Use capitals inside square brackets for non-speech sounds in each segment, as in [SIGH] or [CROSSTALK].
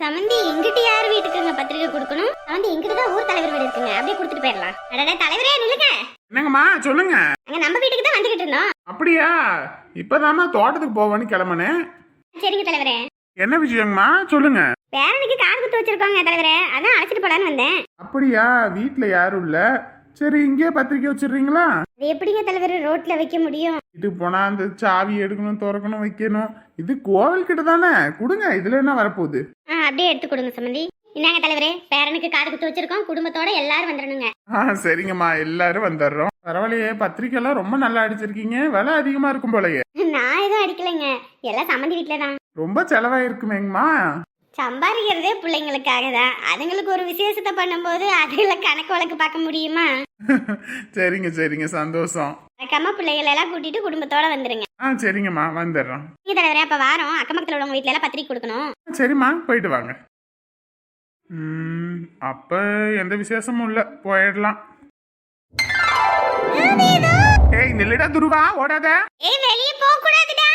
சமந்தி எங்கிட்ட யார் வீட்டுக்குங்க பத்திரிக்கை கொடுக்கணும்? சமந்தி எங்கிட்ட தான் ஊர் தலைவர் வீடு இருக்குங்க. அப்படியே கொடுத்துட்டு போயிடலாம். அடடே தலைவரே நில்லுங்க. என்னங்கம்மா சொல்லுங்க. அங்க நம்ம வீட்டுக்கு தான் வந்துகிட்டு இருந்தோம். அப்படியா? இப்பதாம்மா தோட்டத்துக்கு போவேன்னு கிளம்புனேன் சரிங்க தலைவரே. என்ன விஷயங்கம்மா? சொல்லுங்க. பேரனுக்கு காது குத்து வச்சிருக்கோங்க தலைவரே. அதான் அழைச்சிட்டு போலான்னு வந்தேன். அப்படியா? வீட்ல யாரும் இல்ல. சரி இங்கே பத்திரிக்கை வச்சிடுறீங்களா? அது எப்படிங்க தலைவர் ரோட்ல வைக்க முடியும்? இது போனா அந்த சாவி எடுக்கணும் திறக்கணும் வைக்கணும். இது கோவில் கிட்ட தானே. கொடுங்க இதுல என்ன வரப்போகுது? அப்படியே எடுத்து கொடுங்க சமந்தி. இந்தாங்க தலைவரே பேரனுக்கு காது குத்து வச்சிருக்கோம். குடும்பத்தோட எல்லாரும் வந்துடணுங்க ஆ சரிங்கம்மா. எல்லாரும் வந்துடுறோம் பரவாயில்லையே பத்திரிக்கை எல்லாம் ரொம்ப நல்லா அடிச்சிருக்கீங்க. விலை அதிகமா இருக்கும் போலயே. நான் எதுவும் அடிக்கலைங்க. எல்லாம் சம்மந்தி வீட்டில் தான் ரொம்ப செலவாயிருக்குமேங்கம்மா. சம்பாதிக்கிறதே பிள்ளைங்களுக்காக தான் அதுங்களுக்கு ஒரு விசேஷத்தை பண்ணும்போது அதுல கணக்கு வழக்கு பார்க்க முடியுமா? சரிங்க சரிங்க. சந்தோஷம். மறக்காம பிள்ளைகளை எல்லாம் கூட்டிட்டு குடும்பத்தோட வந்துருங்க. ஆ சரிங்கம்மா. வந்துடுறோம். நீங்க தலைவரே அப்ப வாரம். அக்கம் பக்கத்துல உள்ளவங்க வீட்ல எல்லாம் பத்திரிக்கை கொடுக்கணும். சரிம்மா. போயிட்டு வாங்க. ம், அப்ப எந்த விசேஷமும் இல்ல. போயிடலாம். ஏய் நில்லுடா துருவா. ஓடாத. ஏய் வெளிய போக கூடாதுடா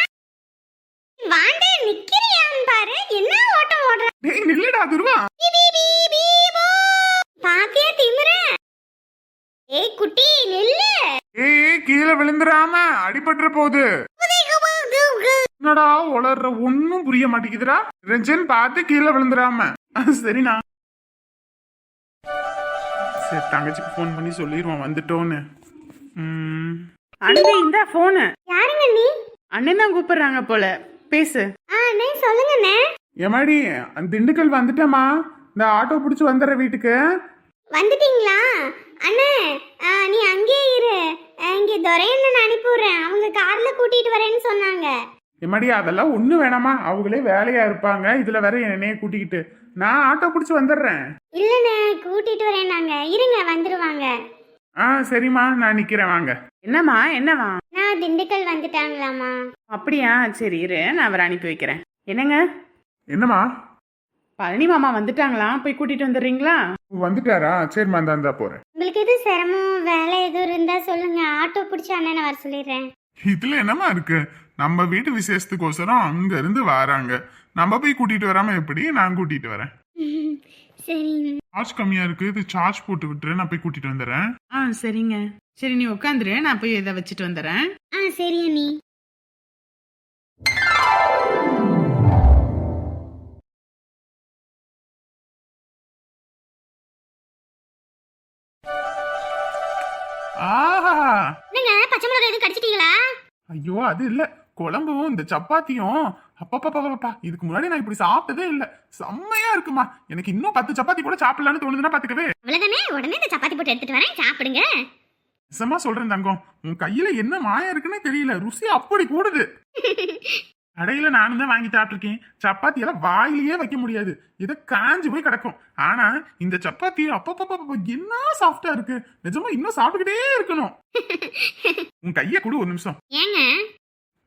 வாண்டே நிக்கிறியான்னு பாரு என்ன ஓட்டம் ஓடுற? ஏய் நில்லுடா துருவா. பாத்தியா திமிர? ஏய் குட்டி நில்லு. ஏய் கீழே விழுந்துடாம அடிபட்டுற போகுது என்னடா உளர்ற ஒன்னும் புரிய மாட்டேங்குதுடா. ரஞ்சன் பார்த்து கீழே விழுந்துடாம. ஆ, சரிண்ணா. சரி தங்கச்சிக்கு ஃபோன் பண்ணி சொல்லிடுவோம் வந்துட்டோன்னு. ம், அண்ணே இந்த போனு யாருங்க நீ? அண்ணன் தான் கூப்பிடுறாங்க போல. பேசு. ஆ அண்ணே சொல்லுங்கண்ணே. ஏமாடி அந்த திண்டுக்கல் வந்துட்டேம்மா. இந்த ஆட்டோ பிடிச்சி வந்துடுற வீட்டுக்கு. வந்துட்டீங்களா? அண்ணே ஆ, நீ அங்கேயே இரு. இங்க துரையண்ணன் அனுப்பி விடுறேன் அவங்க கார்ல கூட்டிட்டு வரேன்னு சொன்னாங்க. எம்மாடி அதெல்லாம் ஒன்றும் வேணாமா அவங்களே வேலையா இருப்பாங்க. இதுல வேற என்னைய கூட்டிக்கிட்டு. நான் ஆட்டோ பிடிச்சி வந்துடுறேன். இல்லண்ணே கூட்டிட்டு வரேன்னாங்க இருங்க வந்துருவாங்க. ஆ சரிம்மா. நான் நிக்கிறேன் வாங்க. என்னம்மா என்னவா நான் திண்டுக்கல் வந்துட்டாங்களாமா அப்படியா? சரி இரு. நான் அவரை அனுப்பி வைக்கிறேன். என்னங்க? என்னம்மா? பழனி மாமா வந்துட்டாங்களா? போய் கூட்டிட்டு வந்துடுறீங்களா? வந்துட்டாரா? சரிம்மா இந்தா இந்தா போறேன். உங்களுக்கு எது சிரமம்? வேலை எதுவும் இருந்தா சொல்லுங்க. ஆட்டோ பிடிச்சி அண்ணனை வர சொல்லிடுறேன். இதுல என்னம்மா இருக்கு? நம்ம வீட்டு விசேஷத்துக்கோசரம் அங்க இருந்து வராங்க. நம்ம போய் கூட்டிட்டு வராம எப்படி? நான் கூட்டிட்டு வரேன். சரி. சார்ஜ் கம்மியா இருக்கு. இது சார்ஜ் போட்டு விட்டுரு. நான் போய் கூட்டிட்டு வந்துடுறேன். ஆ சரிங்க. சரி நீ உட்காந்துரு. நான் போய் இதை வச்சுட்டு வந்துடுறேன். ஆ சரி அண்ணி. ஐயோ அது இல்ல. குழம்பும் இந்த சப்பாத்தியும். அப்பப்பா இதுக்கு முன்னாடி நான் இப்படி சாப்பிட்டதே இல்ல. செம்மையா இருக்குமா. எனக்கு இன்னும் பத்து சப்பாத்தி கூட சாப்பிடலான்னு தோணுதுன்னா பாத்துக்கவே. அவ்வளவுதானே? உடனே இந்த சப்பாத்தி போட்டு எடுத்துட்டு வரேன். சாப்பிடுங்க. நிஜமா சொல்றேன் தங்கம் உன் கையில என்ன மாயம் இருக்குன்னு தெரியல. ருசி அப்படி கூடுது. [LAUGHS] கடையில நானும் தான் வாங்கி சாப்பிட்டுருக்கேன். சப்பாத்தி எல்லாம் வாயிலேயே வைக்க முடியாது. இதை காஞ்சு போய் கிடக்கும். ஆனா இந்த சப்பாத்தி அப்பப்பப்ப என்ன சாஃப்டா இருக்கு. நிஜமா இன்னும் சாப்பிட்டுக்கிட்டே இருக்கணும். [LAUGHS] உன் கைய கொடு ஒரு நிமிஷம். ஏங்க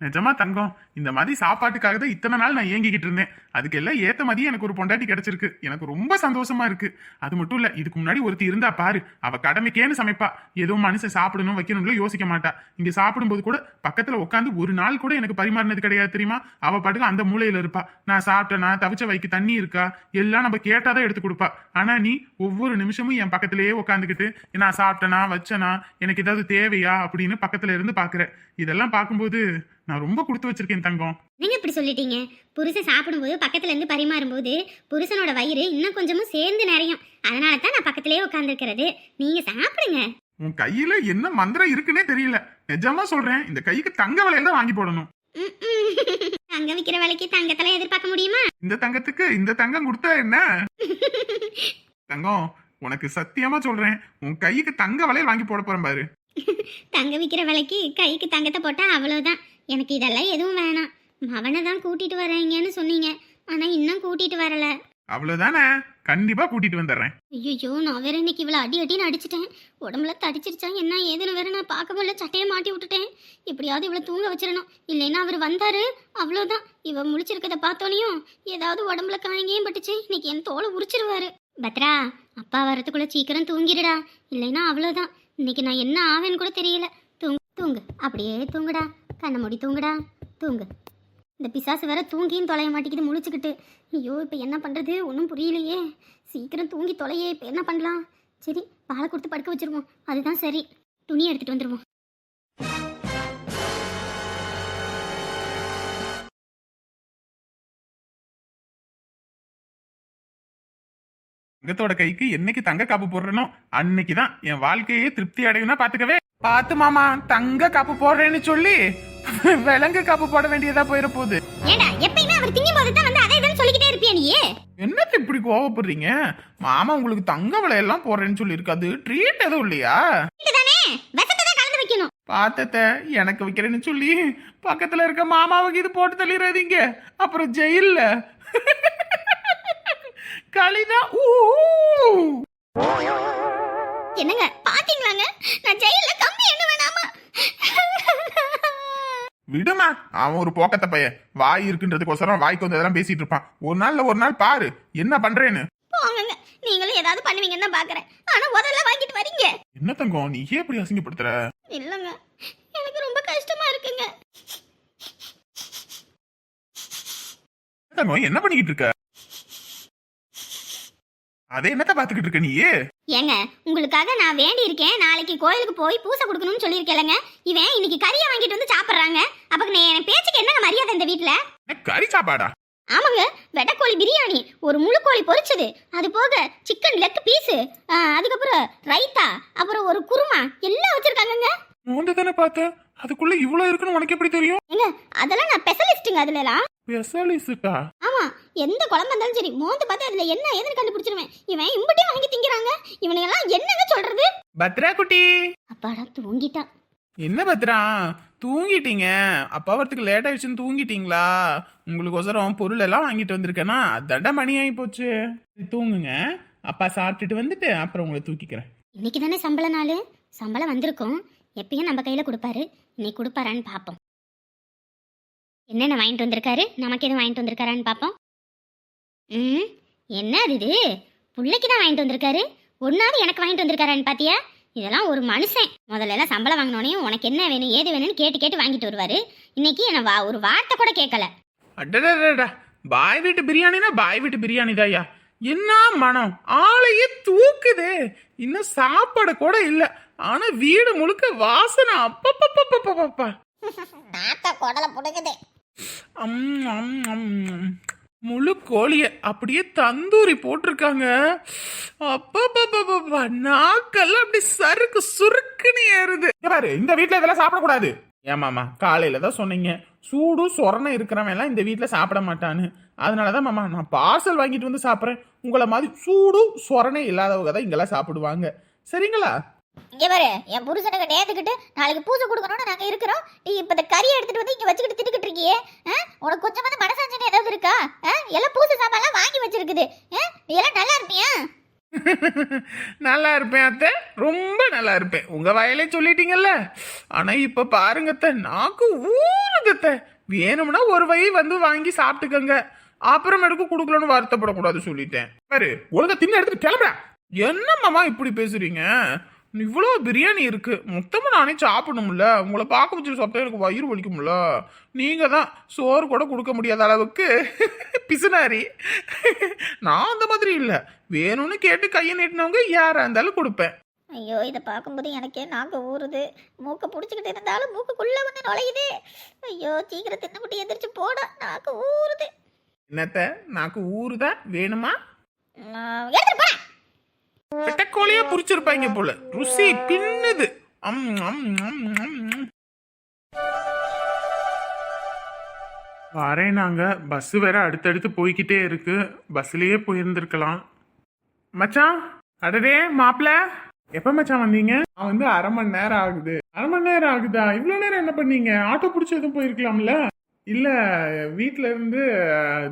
நிஜமா தங்கம் இந்த மாதிரி சாப்பாட்டுக்காக தான் இத்தனை நாள் நான் ஏங்கிக்கிட்டு இருந்தேன். அதுக்கெல்லாம் ஏத்த மாதிரி எனக்கு ஒரு பொண்டாட்டி கிடைச்சிருக்கு. எனக்கு ரொம்ப சந்தோஷமா இருக்கு. அது மட்டும் இல்ல இதுக்கு முன்னாடி ஒருத்தி இருந்தா பாரு அவ கடமைக்கேன்னு சமைப்பா. ஏதோ மனுஷன் சாப்பிடணும் வைக்கணும்ல யோசிக்க மாட்டா. இங்க சாப்பிடும்போது கூட பக்கத்துல உட்காந்து ஒரு நாள் கூட எனக்கு பரிமாறினது கிடையாது தெரியுமா? அவ பாட்டுக்கு அந்த மூலையில இருப்பா. நான் சாப்பிட்டேனா தவிச்ச வைக்க தண்ணி இருக்கா? எல்லாம் நம்ம கேட்டாதான் எடுத்து கொடுப்பா. ஆனா நீ ஒவ்வொரு நிமிஷமும் என் பக்கத்திலேயே உட்காந்துக்கிட்டு நான் சாப்பிட்டேனா வச்சனா எனக்கு ஏதாவது தேவையா அப்படின்னு பக்கத்துல இருந்து பாக்குற. இதெல்லாம் பார்க்கும்போது நான் ரொம்ப கொடுத்து வச்சிருக்கேன் தங்கம். நீங்க இப்படி சொல்லிட்டீங்க? புருஷன் சாப்பிடும்போது பக்கத்துல இருந்து பரிமாறும்போது புருஷனோட வயிறு இன்னும் கொஞ்சமும் சேர்ந்து நிறையும். அதனால தான் நான் பக்கத்திலேயே உட்காந்துருக்கிறது நீங்க சாப்பிடுங்க. உன் கையில என்ன மந்திரம் இருக்குன்னே தெரியல. நிஜமா சொல்றேன் இந்த கைக்கு தங்க வளையல் தான் வாங்கி போடணும். தங்க விக்கிற வேலைக்கு தங்கத்தெல்லாம் எதிர்பார்க்க முடியுமா? இந்த தங்கத்துக்கு இந்த தங்கம் கொடுத்தா என்ன? [LAUGHS] தங்கம் உனக்கு சத்தியமா சொல்றேன் உன் கைக்கு தங்க வளையல் வாங்கி போட போறேன் பாரு. தங்க விக்கிற வேலைக்கு கைக்கு தங்கத்தை போட்டா அவ்வளவுதான். எனக்கு இதெல்லாம் எதுவும் வேணாம். மவனை தான் கூட்டிட்டு வரீங்கன்னு சொன்னீங்க. ஆனா இன்னும் கூட்டிட்டு வரல. அவ்வளவுதானே? கண்டிப்பா கூட்டிட்டு வந்துடுறேன். ஐயோ நான் வேற இன்னைக்கு இவ்வளோ அடி அடின்னு அடிச்சிட்டேன். உடம்புல தடிச்சிருச்சா என்ன ஏதுன்னு வேற நான் பார்க்க முடியல சட்டையை மாட்டி விட்டுட்டேன். எப்படியாவது இவ்வளோ தூங்க வச்சிடணும். இல்லைன்னா அவர் வந்தாரு. அவ்வளோதான் இவ முழிச்சிருக்கத பார்த்தோனையும் ஏதாவது உடம்புல காயங்கையும் பட்டுச்சு. இன்னைக்கு என் தோலை உரிச்சிருவாரு. பத்ரா அப்பா வரதுக்குள்ள சீக்கிரம் தூங்கிடுடா. இல்லைன்னா அவ்வளோதான் இன்னைக்கு நான் என்ன ஆவேன்னு கூட தெரியல. தூங்கு தூங்கு. அப்படியே தூங்குடா. கண்ணை மூடி தூங்குடா. தூங்கு. இந்த பிசாசு வேற தூங்கியும் தொலைய மாட்டேங்குது முழிச்சுக்கிட்டு. ஐயோ இப்போ என்ன பண்ணுறது ஒன்றும் புரியலையே. சீக்கிரம் தூங்கி தொலையே இப்போ என்ன பண்ணலாம்? சரி பாலை கொடுத்து படுக்க வச்சுருவோம். அதுதான் சரி. துணியை எடுத்துகிட்டு வந்துடுவோம் தங்கத்தோட கைக்கு என்னைக்கு தங்க காப்பு போடுறனோ அன்னைக்குதான் என் வாழ்க்கையே திருப்தி அடையும்னா பாத்துக்கவே பாத்து மாமா தங்க காப்பு போடுறேன்னு சொல்லி விலங்கு காப்பு போட வேண்டியதா போயிட போகுது ஏண்டா எப்பயுமே அவர் திங்கும் போது தான் வந்து அதை தான் சொல்லிக்கிட்டே இருப்பியா நீயே? என்னத்த இப்படி கோவப்படுறீங்க? மாமா உங்களுக்கு தங்க விலையெல்லாம் போடுறேன்னு சொல்லி இருக்காது ட்ரீட் எதுவும் இல்லையா? தானே? விஷத்தை தான் கலந்து வைக்கணும். பார்த்தத எனக்கு வைக்கிறேன்னு சொல்லி பக்கத்துல இருக்க மாமாவுக்கு இது போட்டு தள்ளிடாதீங்க அப்புறம் ஜெயில்ல. களிதான் ஊ. என்னங்க? பாத்தீங்களாங்க? நான் ஜெயில கம்மி என்ன வேணாமா விடுமா. அவன் ஒரு போக்கத்த பையன். வாய் இருக்குன்றதுக்கோசரம் வாய்க்கு வந்து அதெல்லாம் பேசிட்டு இருப்பான். ஒரு நாள்ல ஒரு நாள் பாரு. என்ன பண்றேன்னு? போங்கங்க. நீங்களும் ஏதாவது பண்ணுவீங்கன்னு தான் பாக்குறேன். ஆனா முதல்ல வாங்கிட்டு வரீங்க. என்ன தங்கம்? நீ ஏன் இப்படி அசிங்கப்படுத்துற? இல்லங்க. எனக்கு ரொம்ப கஷ்டமா இருக்குங்க. தங்கம்? என்ன பண்ணிக்கிட்டு இருக்க? அதே என்னத்த பாத்துக்கிட்டு இருக்க நீ ஏங்க உங்களுக்காக நான் வேண்டி இருக்கேன் நாளைக்கு கோயிலுக்கு போய் பூசை கொடுக்கணும்னு சொல்லியிருக்கேன்லங்க இவன் இன்னைக்கு கறியை வாங்கிட்டு வந்து சாப்பிட்றாங்க. அப்ப என் பேச்சுக்கு என்னங்க மரியாதை இந்த வீட்ல? என்ன கறி சாப்பாடா? ஆமாங்க வெட்டைக்கோழி பிரியாணி. ஒரு முழு கோழி பொரிச்சது. அது போக சிக்கன் லெக் பீஸு அதுக்கப்புறம் ரைத்தா அப்புறம் ஒரு குருமா. எல்லாம் வச்சிருக்காங்கங்க. மூந்து தானே பார்த்தேன். அதுக்குள்ள இவ்வளவு இருக்குன்னு உனக்கு எப்படி தெரியும்? ஏங்க அதெல்லாம் நான் ஸ்பெஷலிஸ்ட்டுங்க அதுலலாம். ஸ்பெஷலிஸ்டா ஆமா எந்த குழம்பு இருந்தாலும் சரி மோந்து பார்த்து அதுல என்ன ஏதுன்னு கண்டுபிடிச்சிருவேன். இவன் இம்புட்டே வாங்கி திங்கிறாங்க. இவனையெல்லாம் என்னங்க சொல்றது? பத்ரா குட்டி! அப்பாடா தூங்கிட்டான் என்ன பத்ரா? தூங்கிட்டீங்க. அப்பா வரத்துக்கு லேட் ஆயிடுச்சுன்னு தூங்கிட்டீங்களா? உங்களுக்கோசரம் பொருள் எல்லாம் வாங்கிட்டு வந்திருக்கேனா? தண்ட மணி ஆகி போச்சு. தூங்குங்க. அப்பா சாப்பிட்டுட்டு வந்துட்டு அப்புறம் உங்களை தூக்கிக்கிறேன். இன்னைக்கு தானே சம்பள நாள்? சம்பளம் வந்திருக்கும். எப்பயும் நம்ம கையில் கொடுப்பாரு. இன்னைக்கு கொடுப்பாரான்னு பார்ப்போம் என்னென்ன வாங்கிட்டு வந்திருக்காரு? நமக்கு எதுவும் வாங்கிட்டு வந்திருக்காரான்னு பார்ப்போம் ம் என்ன அது இது? பிள்ளைக்கு தான் வாங்கிட்டு வந்திருக்காரு. ஒன்றாவது எனக்கு வாங்கிட்டு வந்திருக்காரான்னு பார்த்தியா இதெல்லாம் ஒரு மனுஷன். முதல்ல எல்லாம் சம்பளம் வாங்கினோடனே உனக்கு என்ன வேணும் ஏது வேணும்னு கேட்டு கேட்டு வாங்கிட்டு வருவாரு. இன்னைக்கு என்ன வா ஒரு வார்த்தை கூட கேட்கல அடடா பாய் வீட்டு பிரியாணினா பாய் வீட்டு பிரியாணி தாயா என்ன மனம்? ஆளையே தூக்குது. இன்னும் சாப்பாடு கூட இல்லை. ஆனா வீடு முழுக்க வாசனை அப்பப்பப்பப்பப்பப்பா. நாத்த குடலை புடுங்குது. அம், அம், அம். முழு கோழிய அப்படியே தந்தூரி போட்டிருக்காங்க. அப்பப்பப்பப்பப்பா. நாக்கெல்லாம் அப்படி சறுக்கு சுருக்குன்னு ஏறுது. பாரு இந்த வீட்ல இதெல்லாம் சாப்பிடக்கூடாது. ஏமாமா காலையில தான் சொன்னீங்க. சூடு சொரணை இருக்கிறவன் எல்லாம் இந்த வீட்ல சாப்பிட மாட்டான்னு. அதனாலதான் மாமா நான் பார்சல் வாங்கிட்டு வந்து சாப்பிட்றேன். உங்களை மாதிரி சூடு சொரணை இல்லாதவங்க தான் இங்கெல்லாம் சாப்பிடுவாங்க. சரிங்களா? இங்கே பாரு என் புருஷனுக்கு நேத்துக்கிட்டு நாளைக்கு பூஜை கொடுக்கணும்னு நாங்கள் இருக்கிறோம். நீ இப்போ இந்த கறியை எடுத்துகிட்டு வந்து இங்கே வச்சுக்கிட்டு திட்டுக்கிட்டு இருக்கியே? ஆ? உனக்கு கொஞ்சமாவது மனசாஞ்சனை ஏதாவது இருக்கா? ஆ? எல்லாம் பூஜை சாமான்லாம் வாங்கி வச்சிருக்குது. ஆ? நீ எல்லாம் நல்லா இருப்பியா? [LAUGHS] நல்லா இருப்பேன் அத்தை. ரொம்ப நல்லா இருப்பேன். உங்க வயலே சொல்லிட்டீங்கல்ல. ஆனா இப்ப பாருங்க அத்தை நாக்கு ஊறுது அத்தை. வேணும்னா ஒரு வகை வந்து வாங்கி சாப்பிட்டுக்கங்க. அப்புறமேட்டுக்கு கொடுக்கலன்னு வருத்தப்படக்கூடாது சொல்லிட்டேன். பாரு ஒழுங்கா தின்னு எடுத்துட்டு கிளம்புறேன் என்னம்மாமா இப்படி பேசுறீங்க? இவ்வளோ பிரியாணி இருக்கு. மொத்தமா நானே சாப்பிடணும்ல. உங்களை பார்க்க வச்சு சாப்பிட்டா எனக்கு வயிறு வலிக்கும்ல. நீங்க தான் சோறு கூட கொடுக்க முடியாத அளவுக்கு பிசுனாரி. நான் அந்த மாதிரி இல்ல. வேணும்னு கேட்டு கையை நீட்டினவங்க யாரா இருந்தாலும் கொடுப்பேன். ஐயோ இதை பார்க்கும்போது எனக்கே நாக்கு ஊறுது. மூக்கை பிடிச்சிக்கிட்டு இருந்தாலும் மூக்குக்குள்ள வந்து நுழையுது. ஐயோ சீக்கிரம் தின்னுக்குட்டி எந்திரிச்சு போட. நாக்கு ஊறுது. என்னத்த? நாக்கு ஊறுதா? வேணுமா? நான் எடுத்துட்டு போறேன். பெட்டக்கோழியா புரிச்சிருப்பாங்க போல. ருசி பின்னுது. அம், அம், அம், அம், அம். வரேன் நாங்க. பஸ் வேற அடுத்தடுத்து போய்கிட்டே இருக்கு. பஸ்லயே போயிருந்திருக்கலாம். மச்சான் அடடே மாப்பிள. எப்ப மச்சான் வந்தீங்க? நான் வந்து அரை மணி நேரம் ஆகுது. அரை மணி நேரம் ஆகுதா? இவ்வளவு நேரம் என்ன பண்ணீங்க? ஆட்டோ பிடிச்சி எதுவும் போயிருக்கலாம்ல? இல்ல வீட்ல இருந்து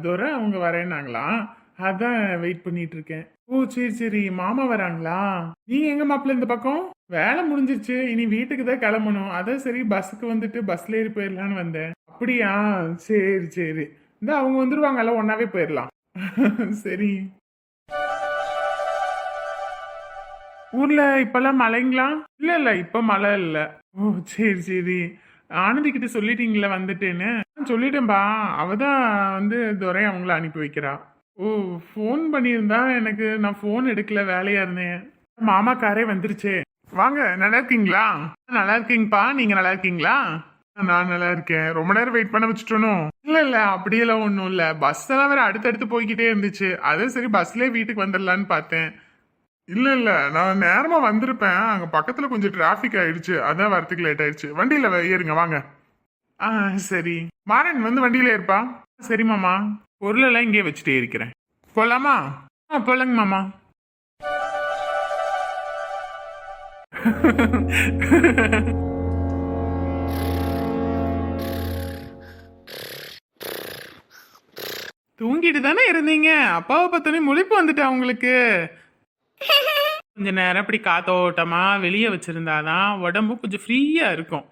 தூர அவங்க வரேன்னாங்களாம். அதான் வெயிட் பண்ணிட்டு இருக்கேன் ஓ சரி சரி. மாமா வராங்களா? நீங்க எங்க மாப்பிள்ள இந்த பக்கம்? வேலை முடிஞ்சிருச்சு. இனி வீட்டுக்கு தான் கிளம்பணும். அதான் சரி பஸ்ஸுக்கு வந்துட்டு பஸ்ல ஏறி போயிடலான்னு வந்தேன். அப்படியா? சரி சரி. இந்த அவங்க வந்துருவாங்கல்ல ஒன்னாவே போயிடலாம் [LAUGHS] சரி. ஊர்ல இப்பெல்லாம் மழைங்களா? இல்ல இல்ல. இப்ப மழை இல்ல. ஓ சரி சரி. ஆனந்தி கிட்ட சொல்லிட்டீங்களா வந்துட்டேன்னு. சொல்லிட்டேன்பா. அவதான் வந்து துரை அவங்கள அனுப்பி வைக்கிறா. ஓ ஃபோன் பண்ணியிருந்தா எனக்கு நான் ஃபோன் எடுக்கல வேலையா இருந்தேன். மாமா காரே வாங்க நல்லா இருக்கீங்களா? நல்லா இருக்கீங்கப்பா நீங்க நல்லா இருக்கீங்களா? நான் நல்லா இருக்கேன். ரொம்ப நேரம் வெயிட் பண்ண வச்சுட்டோனோ? இல்ல இல்ல அப்படியெல்லாம் ஒன்றும் இல்ல. பஸ் எல்லாம் வேற அடுத்தடுத்து போய்கிட்டே இருந்துச்சு. அதுவும் சரி பஸ்லயே வீட்டுக்கு வந்துடலான்னு பார்த்தேன். இல்ல இல்ல நான் நேரமா வந்திருப்பேன். அங்க பக்கத்துல கொஞ்சம் டிராஃபிக் ஆயிடுச்சு. அதான் வரத்துக்கு லேட் ஆயிடுச்சு. வண்டியில ஏறுங்க வாங்க. ஆ சரி. மாறன் வந்து வண்டியில இருப்பா சரி மாமா. பொருளெல்லாம் இங்கே வச்சுட்டே இருக்கிறேன். போலாமா? ஆ போலங்க மாமா. தூங்கிட்டு தானே இருந்தீங்க? அப்பாவை பார்த்தோன்னே முழிப்பு வந்துட்டா உங்களுக்கு. கொஞ்ச நேரம் அப்படி காத்தோட்டமா வெளியே வச்சிருந்தாதான் உடம்பு கொஞ்சம் ஃப்ரீயா இருக்கும்.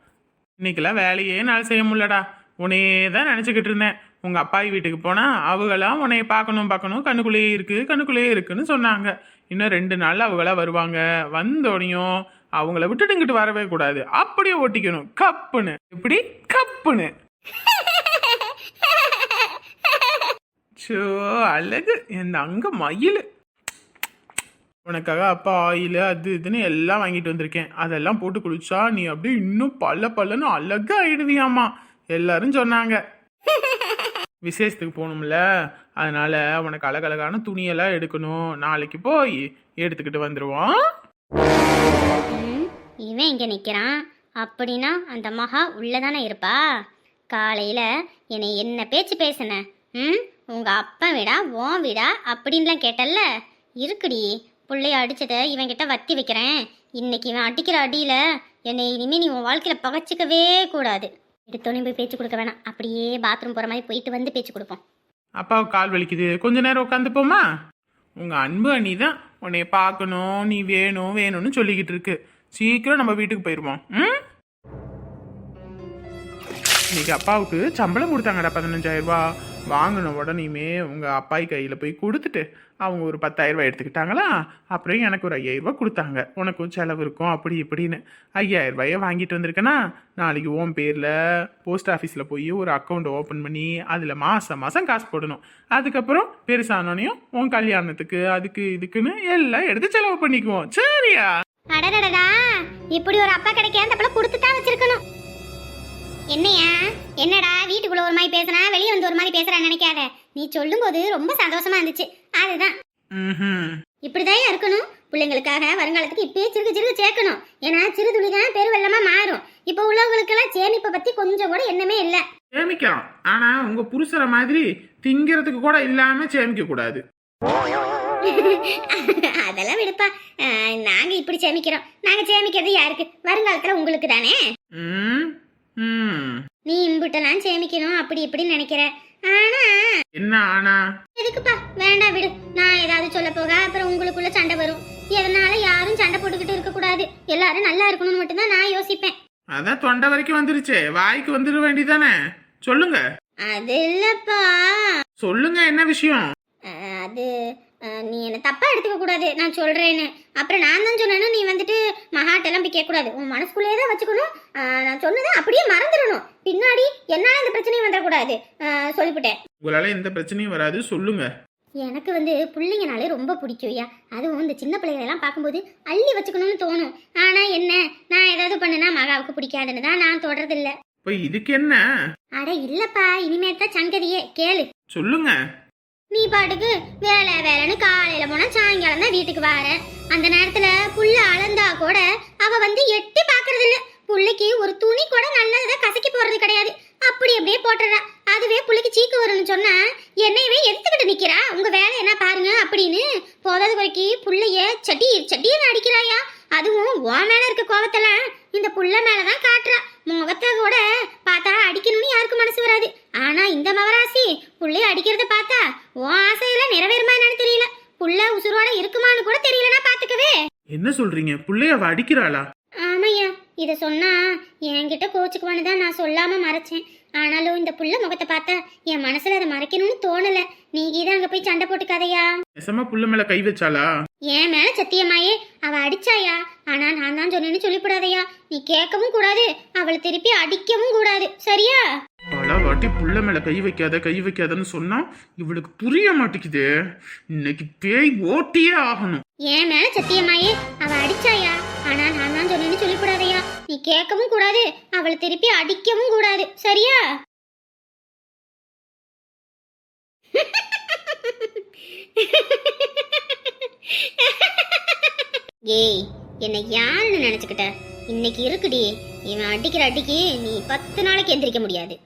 இன்னைக்கெல்லாம் வேலையே நான் செய்ய முடியலடா. உன்னையே தான் நினச்சிக்கிட்டு இருந்தேன். உங்க அப்பாய் வீட்டுக்கு போனா அவங்களாம் உன்னைய பார்க்கணும் பார்க்கணும். கண்ணுக்குள்ளேயே இருக்கு கண்ணுக்குள்ளேயே இருக்குன்னு சொன்னாங்க. இன்னும் ரெண்டு நாள் அவங்களாம் வருவாங்க. வந்தோடனையும் அவங்கள விட்டுட்டு இங்கிட்டு வரவே கூடாது. அப்படியே ஒட்டிக்கணும் கப்புன்னு. இப்படி கப்புன்னு. சோ அழகு. என் அங்க மயில். உனக்காக அப்பா ஆயில் அது இதுன்னு எல்லாம் வாங்கிட்டு வந்திருக்கேன். அதெல்லாம் போட்டு குளிச்சா நீ அப்படியே இன்னும் பல்ல பல்லன்னு அழகா ஆயிடுவியாமா எல்லாரும் சொன்னாங்க. விசேஷத்துக்கு போகணும்ல. அதனால உனக்கு அழகழகான துணியெல்லாம் எடுக்கணும். நாளைக்கு போய் எடுத்துக்கிட்டு வந்துடுவோம் ம், இவன் இங்கே நிற்கிறான் அப்படின்னா அந்த மகா உள்ளே தானே இருப்பா? காலையில் என்னை என்ன பேச்சு பேசுன? ம் உங்கள் அப்பா வீடா உன் வீடா? அப்படின்லாம் கேட்டல்ல? இருக்குடி பிள்ளைய அடித்ததை இவன்கிட்ட வத்தி வைக்கிறேன். இன்னைக்கு இவன் அடிக்கிற அடியில் என்னை இனிமேல் நீ உன் வாழ்க்கையில் பகச்சிக்கவே கூடாது. எடுத்தோடனே போய் பேச்சு கொடுக்க வேணாம். அப்படியே பாத்ரூம் போகிற மாதிரி போயிட்டு வந்து பேச்சு கொடுப்போம். அப்பாவுக்கு கால் வலிக்குது. கொஞ்ச நேரம் உட்காந்துப்போமா உங்கள் அன்பு அண்ணி தான் உன்னைய பார்க்கணும் நீ வேணும் வேணும்னு சொல்லிக்கிட்டு இருக்கு. சீக்கிரம் நம்ம வீட்டுக்கு போயிடுவோம் ம்? இன்னைக்கு அப்பாவுக்கு சம்பளம் கொடுத்தாங்கடா பதினஞ்சாயிரம் ரூபா வாங்கின உடனேயுமே உங்கள் அப்பாய் கையில் போய் கொடுத்துட்டு அவங்க ஒரு பத்தாயிரரூபா எடுத்துக்கிட்டாங்களா? அப்புறம் எனக்கு ஒரு ஐயாயிரரூபா கொடுத்தாங்க. உனக்கும் செலவு இருக்கும் அப்படி இப்படின்னு. ஐயாயிரரூபாயை வாங்கிட்டு வந்திருக்கேன்னா நாளைக்கு ஓம் பேரில் போஸ்ட் ஆஃபீஸில் போய் ஒரு அக்கௌண்ட் ஓப்பன் பண்ணி அதில் மாதம் மாதம் காசு போடணும். அதுக்கப்புறம் பெருசானோனையும் உன் கல்யாணத்துக்கு அதுக்கு இதுக்குன்னு எல்லாம் எடுத்து செலவு பண்ணிக்குவோம். சரியா? அடடடடா! இப்படி ஒரு அப்பா கிடைக்க அந்த பிள்ளை கொடுத்து தான் வச்சிருக்கணும். என்னையா? என்னடா வீட்டுக்குள்ள ஒரு மாதிரி பேசுனா வெளியே வந்து ஒரு மாதிரி பேசுறான்னு நினைக்காத. நீ சொல்லும்போது ரொம்ப சந்தோஷமா இருந்துச்சு. அதுதான். இப்படிதான் இருக்கணும்? பிள்ளைங்களுக்காக வருங்காலத்துக்கு இப்பயே சிறுகு சிறுகு சேர்க்கணும். ஏன்னா சிறு துளி தான் பெருவெள்ளமா மாறும். இப்போ உள்ளவங்களுக்கெல்லாம் சேமிப்பை பத்தி கொஞ்சம் கூட எண்ணமே இல்லை. சேமிக்கலாம். ஆனா உங்க புருஷரை மாதிரி திங்கிறதுக்கு கூட இல்லாம சேமிக்க கூடாது. [LAUGHS] அதெல்லாம் விடுப்பா. நாங்க இப்படி சேமிக்கிறோம். நாங்க சேமிக்கிறது யாருக்கு? வருங்காலத்துல உங்களுக்கு தானே? ம் ம். நீ இம்புட்டெல்லாம் சேமிக்கணும் அப்படி இப்படி நினைக்கிற. ஆனா என்ன ஆனா? எதுக்குப்பா? வேண்டாம் விடு. நான் ஏதாவது சொல்ல போக அப்புறம் உங்களுக்குள்ள சண்டை வரும். எதனால யாரும் சண்டை போட்டுக்கிட்டு இருக்க கூடாது? எல்லாரும் நல்லா இருக்கணும்னு மட்டும்தான் நான் யோசிப்பேன். அதான் தொண்டை வரைக்கும் வந்துருச்சே. வாய்க்கு வந்துட வேண்டியதானே? சொல்லுங்க. அது இல்லப்பா. சொல்லுங்க என்ன விஷயம்? அது நீ என்ன தப்பா எடுத்துக்க கூடாது. நான் சொல்றேன்னு. அப்புறம் நான் தான் சொன்னேன்னு நீ வந்துட்டு மகாட்டெல்லாம் போய் கேட்க கூடாது உன் மனசுக்குள்ளேயே தான் வச்சுக்கணும். நான் சொன்னதை அப்படியே மறந்துடணும். பின்னாடி என்னால இந்த பிரச்சனையும் வந்துடக்கூடாது. சொல்லிவிட்டேன் உங்களால எந்த பிரச்சனையும் வராது. சொல்லுங்க. எனக்கு வந்து பிள்ளைங்கனாலே ரொம்ப பிடிக்கும்யா அதுவும் இந்த சின்ன பிள்ளைகளெல்லாம் பார்க்கும்போது அள்ளி வச்சுக்கணும்னு தோணும். ஆனா என்ன? நான் ஏதாவது பண்ணுனா மகாவுக்கு பிடிக்காதுன்னு தான் நான் தொடறதில்ல. இப்ப இதுக்கு என்ன? அட இல்லப்பா. இனிமே தான் சங்கதியே. கேளு. சொல்லுங்க. நீ பாட்டுக்கு வேலை வேலைன்னு காலையில சாயங்காலம் தான் வீட்டுக்கு வாரேன் அந்த நேரத்துல புள்ள அளந்தா கூட அவ வந்து எட்டி பாக்குறது இல்ல புள்ளைக்கு ஒரு துணி கூட நல்லதை கசக்கி போறது கிடையாது. அப்படி அப்படியே போட்டுறா. அதுவே புள்ளைக்கு சீக்கு வரும்னு சொன்னா என்னையவே எடுத்துக்கிட்டு நிக்கிறா. உங்க வேலை என்ன பாருங்க அப்படின்னு போதாத குறைக்கு புள்ளைய சட்டி சட்டின்னு அடிக்கிறாயா. அதுவும் ஓ மேல இருக்க கோபத்தெல்லாம் இந்த புள்ள மேலதான் காட்டுறா. முகத்தை கூட பார்த்தா அடிக்கணும்னு யாருக்கும் மனசு வராது. ஆனா இந்த மவராசி புள்ளைய அடிக்கிறத பார்த்தா ஓ ஆசை புள்ள உசுரோட இருக்குமான்னு கூட தெரியலனா பாத்துக்கவே. என்ன சொல்றீங்க? புள்ளைய அவ அடிக்கிறாளா? ஆமையா இத சொன்னா என்கிட்ட கோச்சுக்குவான்னு தான் நான் சொல்லாம மறைச்சேன். ஆனாலும் இந்த புள்ள முகத்தை பார்த்தா என் மனசுல அதை மறைக்கணும்னு தோணல. நீ கீதா அங்க போய் சண்டை போட்டுக்காதையா. நெசமா புள்ள மேல கை வச்சாளா? ஏன் மேல சத்தியமாயே அவ அடிச்சாயா? ஆனா நான் தான் சொன்னேன்னு சொல்லிவிடாதயா. நீ கேட்கவும் கூடாது அவளை திருப்பி அடிக்கவும் கூடாது. சரியா? வாட்டி புள்ள மேல கை வைக்காத கை வைக்காதன்னு சொன்னா இவளுக்கு புரிய மாட்டேங்குது. இன்னைக்கு பேய் ஓட்டியே ஆகணும். ஏன் மேல சத்தியமாயே அவ அடிச்சாயா? ஆனா நான் தான் சொன்னேன்னு சொல்லிவிடாதையா. நீ கேட்கவும் கூடாது அவளை திருப்பி அடிக்கவும் கூடாது. சரியா? ஏய் என்னை யாருன்னு நினைச்சுக்கிட்ட? இன்னைக்கு இருக்குடி. இவன் அடிக்கிற அடிக்கு நீ பத்து நாளைக்கு எந்திரிக்க முடியாது.